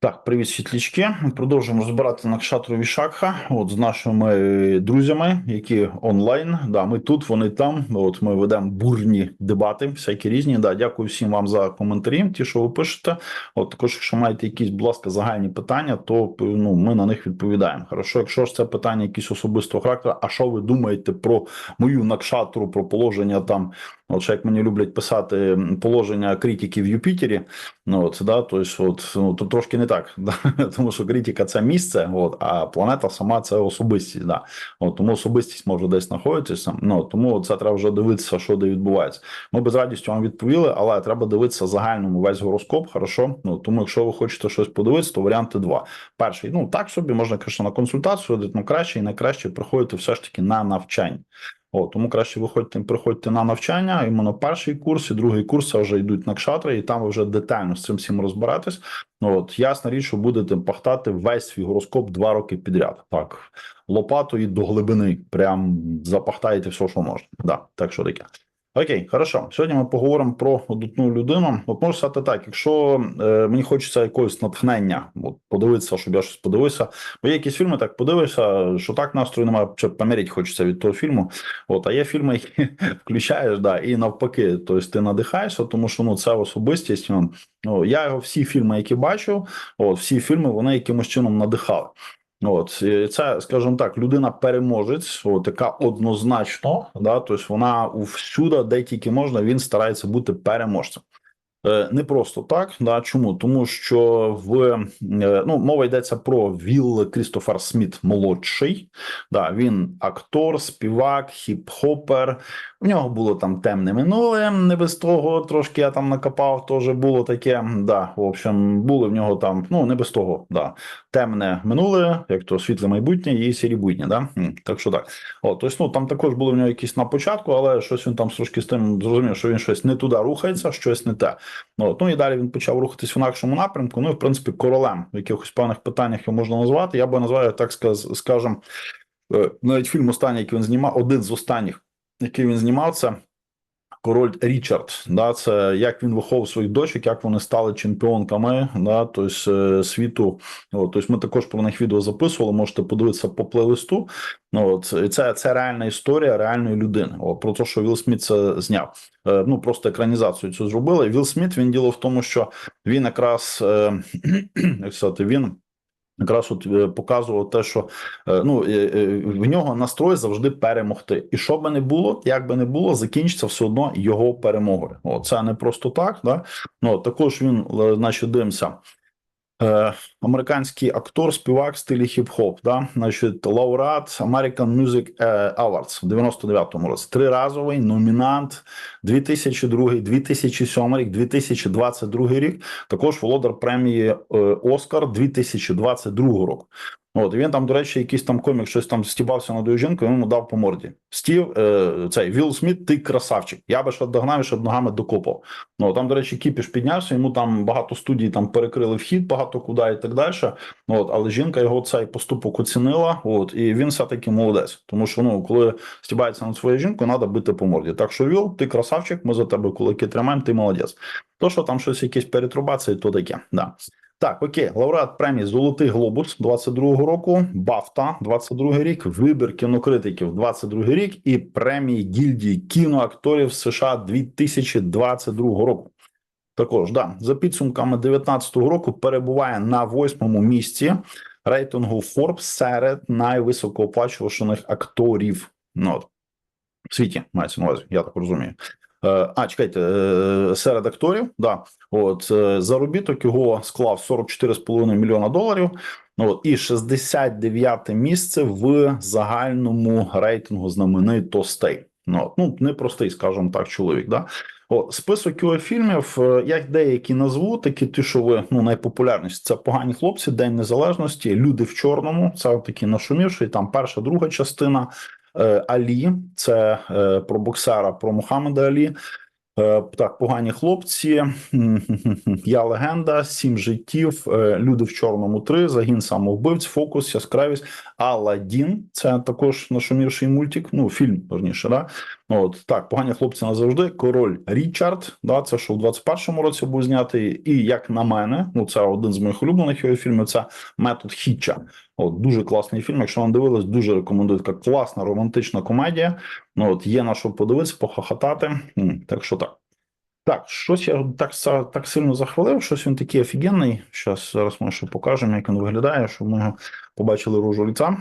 Так, привіт, світлячки. Продовжуємо розбирати Накшатру Вішакха. От з нашими друзями, які онлайн. Да, ми тут, вони там. От ми ведемо бурні дебати, всякі різні. Да, дякую всім вам за коментарі. Ті, що ви пишете. От також, якщо маєте якісь, будь ласка, загальні питання, то ну ми на них відповідаємо. Хорошо, якщо ж це питання якісь особистого характеру, а що ви думаєте про мою накшатру, про положення там? От що як мені люблять писати положення критики в Юпітері, ну от да, тобто, от ну то трошки не так, да? тому що критика це місце, от а планета сама це особистість. Да. От тому особистість може десь знаходитися. Ну тому це треба вже дивитися, що де відбувається. Ми без радістю вам відповіли, але треба дивитися загальному весь гороскоп. Хорошо. Ну тому, якщо ви хочете щось подивитися, то варіанти два. Перший, ну так собі можна конечно, на консультацію, ну краще і найкраще приходити все ж таки на навчання. О, тому краще виходьте, приходьте на навчання, іменно перший курс і другий курс вже йдуть на кшатри, і там ви вже детально з цим всім розбиратись. Ну от ясна річ, що будете пахтати весь свій гороскоп два роки підряд. Так, лопатою до глибини, прям запахтаєте все, що можна. Да, так що таке. Окей, хорошо. Сьогодні ми поговоримо про одну людину. От можу сказати так: якщо е, мені хочеться якогось натхнення, от подивитися, щоб я щось подивився. Бо є якісь фільми, так подивишся, що так настрою немає, чи поміряти хочеться від того фільму. От, а є фільми, які включаєш, да, і навпаки, тобто ти надихаєшся, тому що ну це особистість. Ну, ну я його всі фільми, які бачив, от всі фільми вони якимось чином надихали. От це, скажімо так, людина переможець, от, яка однозначно, да, тобто вона всюди, де тільки можна, він старається бути переможцем. Е, не просто так, да чому? Тому що в е, ну мова йдеться про Вілл Крістофер Сміт молодший. Да, він актор, співак, хіп-хопер. В нього було там темне минуле, не без того. Трошки я там накопав, теж було таке. Да, в общем, були в нього там, ну не без того, да, темне минуле, як то світле майбутнє і сірі будні. Да? Так що так. О, тобто, ну там також були в нього якісь на початку, але щось він там трошки з тим зрозумів, що він щось не туди рухається, щось не те. Ну, ну і далі він почав рухатись в інакшому напрямку. Ну і в принципі, королем в якихось певних питаннях його можна назвати. Я би назвав так скажем, е, навіть фільм останній, який він знімав, один з останніх, який він знімав, це король Річард. Да, Це як він виховував своїх дочок, як вони стали чемпіонками да, тобто, світу. От, тобто Ми також про них відео записували. Можете подивитися по плейлисту. Ну, от, Це це реальна історія реальної людини. От, Про те, що Вілл Сміт це зняв. Е, ну просто екранізацію цю зробили. Вілл Сміт він діло в тому, що він якраз е, як сказати, він. Якраз от е, показував те, що е, ну в нього настрой завжди перемогти, і що би не було, як би не було, закінчиться все одно його перемогою. О, це не просто так. Да? Ну також він, значить, дивимося. Е, американський актор, співак в стилі хіп-хоп, да, значить, лауреат American Music е, Awards в 99-му році. Триразовий номінант 2002, 2007 рік, 2022 рік. Також володар премії е, Оскар 2022 року. От він там, до речі, якийсь там комік щось там стібався над жінкою, йому дав по морді. Стів е, цей Вілл Сміт, ти красавчик. Я би ще догнав ще ногами докопав. Ну там, до речі, кіпіш піднявся. Йому там багато студій там перекрили вхід, багато куди і так далі. От, але жінка його цей поступок оцінила. От і він все таки молодець. Тому що ну, коли стібається над своєю жінкою, треба бити по морді. Так що Віл, ти красавчик, ми за тебе кулаки тримаємо, ти молодець. То, що там щось, якісь перетрубації, то таке. Да. Так, окей, лауреат премії Золотий Глобус 22-го року, Бафта 22-й рік, вибір кінокритиків 22-й рік і премії гільдії кіноакторів США 2022 року. Також да за підсумками 19-го року перебуває на восьмому місці рейтингу Forbes серед найвисокооплачуваних акторів. Ну, в світі мається на увазі, я так розумію. Е, а, чекайте, е, серед акторів, да, от е, заробіток його склав 44,5 мільйона доларів. От, і 69 місце в загальному рейтингу знаменитостей. Ну, ну непростий, скажімо так, чоловік. Да? О, список його фільмів, я деякі назву, такі ті, що ви ну найпопулярніші. Це погані хлопці, День Незалежності, Люди в чорному. Це такі нашумівші. Там перша, друга частина. Е, Алі, це е, про боксера, про Мухаммеда Алі. Е, так, погані хлопці, я легенда, сім життів, люди в чорному три, загін самовбивць, фокус, яскравість. Аладдін, це також нашумівший мультик, ну фільм верніше, да. От так, погані хлопці назавжди. Король Річард, да, це що в 21-му році був знятий. І як на мене, ну це один з моїх улюблених його фільмів. Це метод Хітча. От дуже класний фільм. Якщо вам дивились, дуже рекомендую. Така класна романтична комедія. Ну от є на що подивитися, похохотати. Так що так. Так, щось я так так сильно захвалив, щось він такий офігенний. Щас зараз ми ще покажемо, як він виглядає, щоб ми побачили рожу ліца.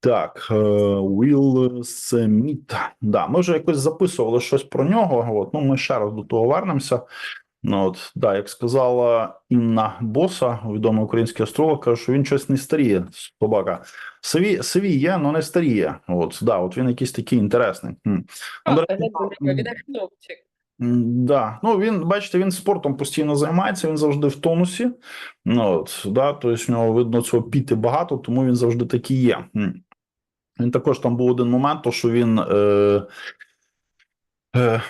Так, е, Уілл Сміт. Да, ми вже якось записували щось про нього. От, ну, ми ще раз до того вернемося. Ну, от, да, як сказала Інна Боса, відомий український астролог, каже, що він щось не старіє, собака. Сиві, сиві є, але не старіє. От, да, от він якийсь такий інтересний. Дуже, він як хлопчик. Да, ну він, бачите, він спортом постійно займається, він завжди в тонусі. Ну, от, да, тобто в нього видно цього піти багато, тому він завжди такий є. Він також там був один момент, то що він. Е,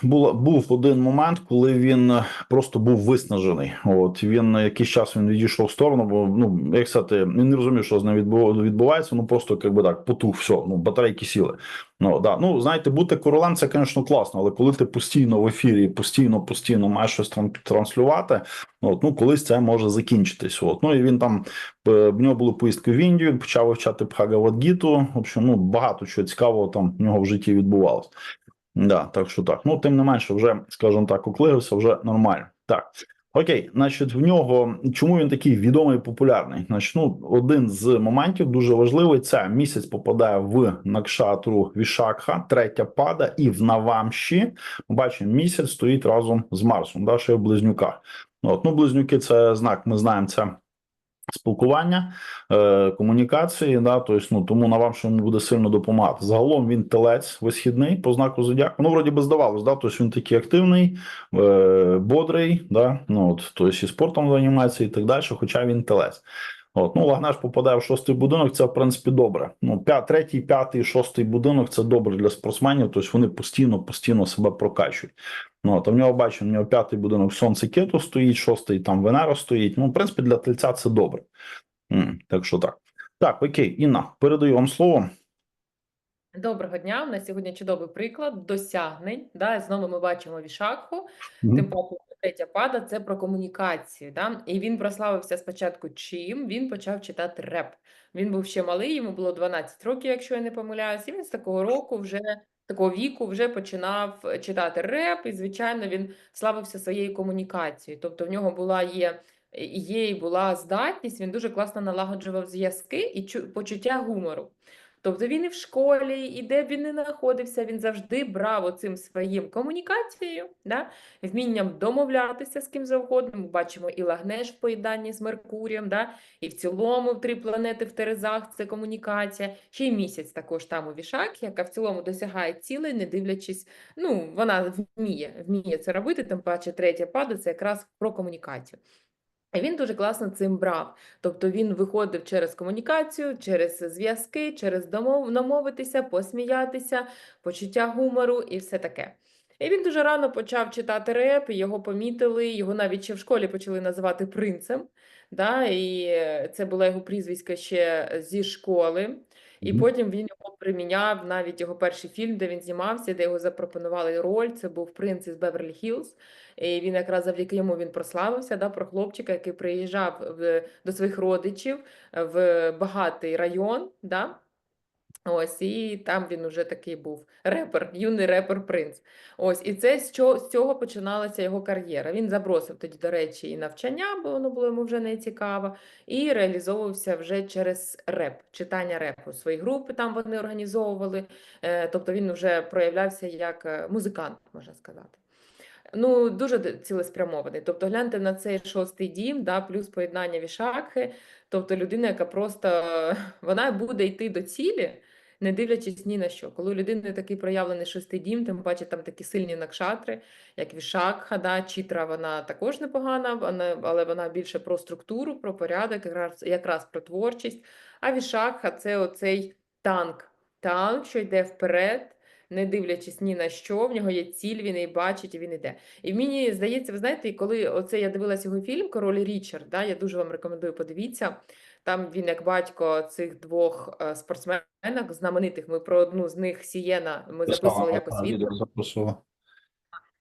Була був один момент, коли він е, просто був виснажений. От він е, якийсь час він відійшов в сторону, бо ну як сказати, він не розумів, що з ним відбувається. Ну просто якби так потух, все, ну батарейки сіли. Ну да, ну знаєте, бути королем це, звісно, класно, але коли ти постійно в ефірі, постійно, постійно маєш щось тран- транслювати, от ну колись це може закінчитись. От ну і він там е, в нього були поїздки в Індію, почав вивчати Бхагавадгіту. В общем, ну багато чого цікавого там в нього в житті відбувалось. Да, так що так. Ну, тим не менше, вже, скажімо так, уклеївся, вже нормально. Так. Окей, значить, в нього чому він такий відомий і популярний? Значить, ну, один з моментів дуже важливий: це місяць попадає в накшатру Вішакха, третя пада, і в Навамші. Ми бачимо, місяць стоїть разом з Марсом, да, ще в близнюках. От, ну, близнюки це знак, ми знаємо, це спілкування, е, комунікації, да, тобто, ну, тому на вам що буде сильно допомагати. Загалом він телець висхідний по знаку зодіаку. Ну, вроді би здавалось, да, тобто він такий активний, е, бодрий, да, ну, от, тобто і спортом займається і так далі, хоча він телець. От, ну, Лагнеш попадає в шостий будинок, це в принципі добре. Ну, п'ят, третій, п'ятий, шостий будинок це добре для спортсменів, тобто вони постійно, постійно себе прокачують. Ну, а в нього бачимо, в нього п'ятий будинок сонце кету стоїть, шостий там Венера стоїть. Ну, в принципі, для тельця це добре. Так що так. Так, окей, Інна, передаю вам слово. Доброго дня. У нас сьогодні чудовий приклад досягнень. Да? Знову ми бачимо Вішакху. Мгм. Тим паче, третя пада це про комунікацію. Да? І він прославився спочатку чим? Він почав читати реп. Він був ще малий, йому було 12 років, якщо я не помиляюсь. І він з такого року вже. Такого віку вже починав е, читати реп, і звичайно він славився своєю комунікацією. Тобто в нього була є, є і була здатність. Він дуже класно налагоджував зв'язки і чу- почуття гумору. Тобто він і в школі, і де б він не знаходився, він завжди брав оцим своїм комунікацією, да? вмінням домовлятися з ким завгодно. Ми бачимо і Лагнеш в поєднанні з Меркурієм, да? і в цілому три планети в Терезах це комунікація. Ще й місяць також там у Вішакі, яка в цілому досягає цілей, не дивлячись, ну, вона вміє, вміє це робити, тим паче третя пада це якраз про комунікацію. І він дуже класно цим брав. Тобто він виходив через комунікацію, через зв'язки, через домов... домовитися, посміятися, почуття гумору і все таке. І він дуже рано почав читати реп, його помітили, його навіть ще в школі почали називати принцем. Да? І це було його прізвисько ще зі школи. І потім він його приміняв навіть його перший фільм, де він знімався, де його запропонували роль. Це був принц із Беверлі Хіллз. І він якраз завдяки йому він прославився, да, про хлопчика, який приїжджав в, до своїх родичів в багатий район. Да? Ось, і там він уже такий був репер, юний репер принц. Ось, і це з чого з цього починалася його кар'єра. Він забросив тоді, до речі, і навчання, бо воно було йому вже не цікаво, і реалізовувався вже через реп, читання репу. Свої групи там вони організовували. Е, тобто він вже проявлявся як е, музикант, можна сказати. Ну, дуже цілеспрямований. Тобто, гляньте на цей шостий дім, да, плюс поєднання вішакхи. Тобто людина, яка просто вона буде йти до цілі, не дивлячись ні на що. Коли у людини такий проявлений шостий дім, тим паче там такі сильні накшатри, як вішакха, да, чітра, вона також непогана, вона, але вона більше про структуру, про порядок, якраз, якраз про творчість. А вішакха це оцей танк. Танк, що йде вперед, не дивлячись ні на що, в нього є ціль, він її бачить і він іде. І мені здається, ви знаєте, коли оце я дивилася його фільм Король Річард, да, я дуже вам рекомендую подивіться. Там він як батько цих двох е, спортсменок знаменитих. Ми про одну з них Сієна. Ми записували якось відео.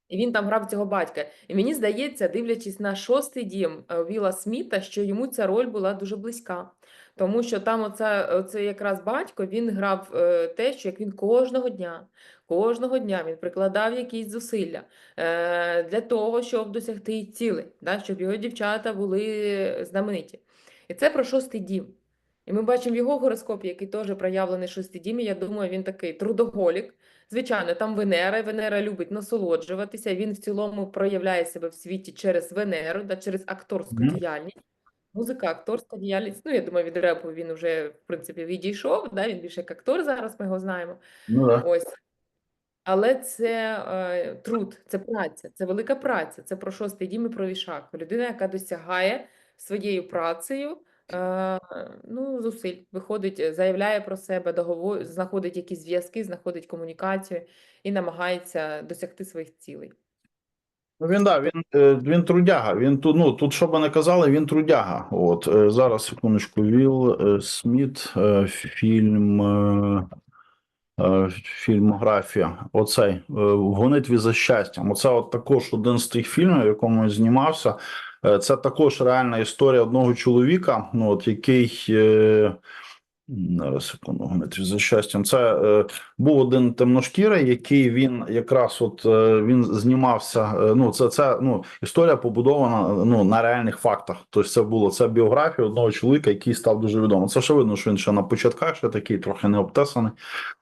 І він там грав цього батька. І мені здається, дивлячись на шостий дім е, Віла Сміта, що йому ця роль була дуже близька. Тому що там оце, оце якраз батько він грав е, те, що як він кожного дня, кожного дня він прикладав якісь зусилля е, для того, щоб досягти цілей, да, щоб його дівчата були знамениті. І це про шостий дім. І ми бачимо в його гороскопі, який теж проявлений шостий дімі. Я думаю, він такий трудоголік. Звичайно, там Венера, Венера любить насолоджуватися. Він в цілому проявляє себе в світі через Венеру, да, через акторську діяльність. Музика, акторська діяльність. Ну, я думаю, від репу він вже, в принципі, відійшов. Да? Він більше як актор зараз, ми його знаємо. Ну да. Ось. Але це е, труд, це праця, це велика праця. Це про шостий дім і про вішак. Людина, яка досягає своєю працею е, ну, зусиль, виходить, заявляє про себе, договор, знаходить якісь зв'язки, знаходить комунікацію і намагається досягти своїх цілей. Ну, він да, він, е, він трудяга. Він тут, ну тут, що би не казали, він трудяга. От е, зараз секундочку. Вілл е, Сміт, фільм. Фільмографія, оцей в гонитві за щастям. Оце от також один з тих фільмів, в якому він знімався. Це також реальна історія одного чоловіка, ну от який зараз секунду, гонитві за щастям. Це е, був один темношкірий, який він якраз от е, він знімався. е, Ну, це це ну історія побудована ну на реальних фактах. Тобто, це було це біографія одного чоловіка, який став дуже відомим. Це ще видно, що він ще на початках, ще такий трохи не обтесаний.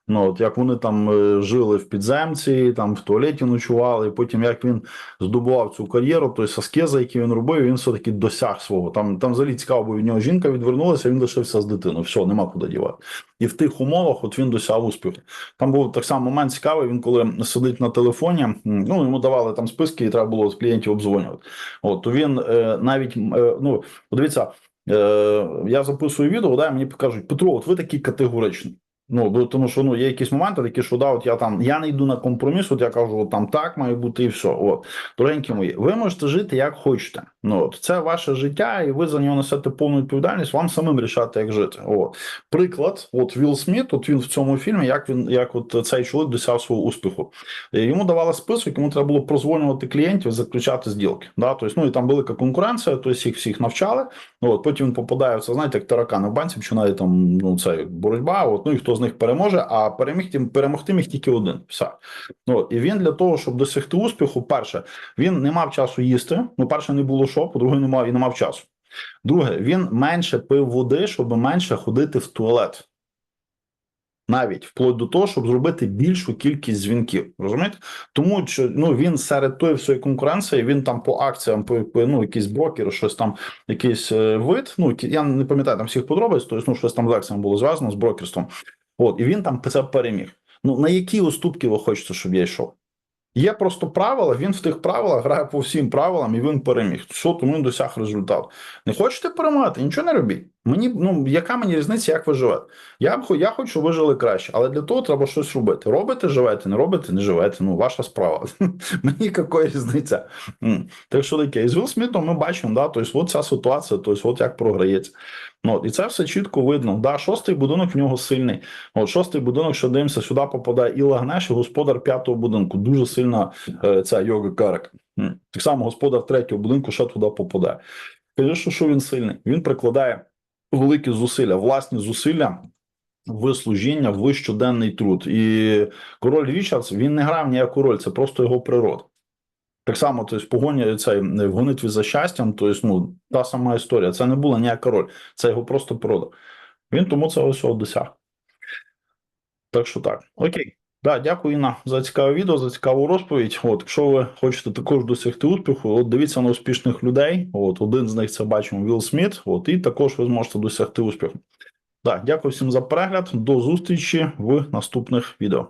Ну от як вони там е, жили в підземці, там в туалеті ночували, і потім як він здобував цю кар'єру, той аскеза, який він робив, він все таки досяг свого. Там там взагалі цікаво, бо від нього жінка відвернулася, він лишився з дитиною. Все, нема куди дівати. І в тих умовах, от він досяг успіху. Там був так само момент цікавий. Він коли сидить на телефоні, ну йому давали там списки, і треба було з клієнтів обзвонювати. От то він е, навіть е, ну подивіться, е, я записую відео, да, і мені кажуть, Петро, от ви такий категоричний. Ну, тому що ну є якісь моменти, такі, що да, от я там я не йду на компроміс, от я кажу, от там так має бути і все. От дорогенькі мої, ви можете жити як хочете. Ну от це ваше життя, і ви за нього несете повну відповідальність. Вам самим рішати, як жити. От приклад, от Вілл Сміт, от він в цьому фільмі, як він як от цей чоловік досяг свого успіху. Йому давали список, йому треба було прозвонювати клієнтів, заключати зділки. Да? Тобто, ну і там велика конкуренція, тобто їх всіх навчали. Ну, от потім він попадає в це, знаєте, як таракани в банці, починає там ну це боротьба. От ну і хто них переможе, а переміг перемогти міг тільки один. Все. Ну і він для того, щоб досягти успіху, перше, він не мав часу їсти. Ну, перше, не було що, по-друге, не мав і не мав часу. Друге, він менше пив води, щоб менше ходити в туалет. Навіть вплоть до того, щоб зробити більшу кількість дзвінків. Розумієте? Тому що ну він серед тої всієї конкуренції, він там по акціям, по, ну, якісь брокери, щось там, якийсь е, вид. Ну я не пам'ятаю там всіх подробиць, тобто ну, щось там з акціями було зв'язано з брокерством. От, і він там це переміг. Ну на які уступки ви хочете, щоб я йшов? Є просто правила, він в тих правилах грає по всім правилам, і він переміг. Що тому він досяг результату. Не хочете перемагати, нічого не робіть. Мені ну яка мені різниця, як ви живете? Я б я хочу, щоб ви жили краще, але для того треба щось робити. Робите, живете, не робите, не живете. Ну, ваша справа. Мені яка різниця. Так що таке, і з Вілл Смітом ми бачимо, да, тобто, от ця ситуація, тобто, от як програється. Ну, от, і це все чітко видно. Да, шостий будинок в нього сильний. От шостий будинок, що дивимося, сюди попадає і Лагнеш, і господар п'ятого будинку. Дуже сильна е, ця йога карак. Так само господар третього будинку ще туди попадає. Каже, що, що він сильний? Він прикладає великі зусилля, власні зусилля в служіння, в щоденний труд. І король Річардс він не грав ніяку роль, це просто його природа. Так само, тобто, в погоні цей в гонитві за щастям, тобто, ну, та сама історія. Це не була ніяка роль, це його просто природа. Він тому це ось досяг. Так що так. Окей. Да, дякую, Інна, за цікаве відео, за цікаву розповідь. От, якщо ви хочете також досягти успіху, от дивіться на успішних людей. От один з них це бачимо Вілл Сміт. От, і також ви зможете досягти успіху. Да, дякую всім за перегляд. До зустрічі в наступних відео.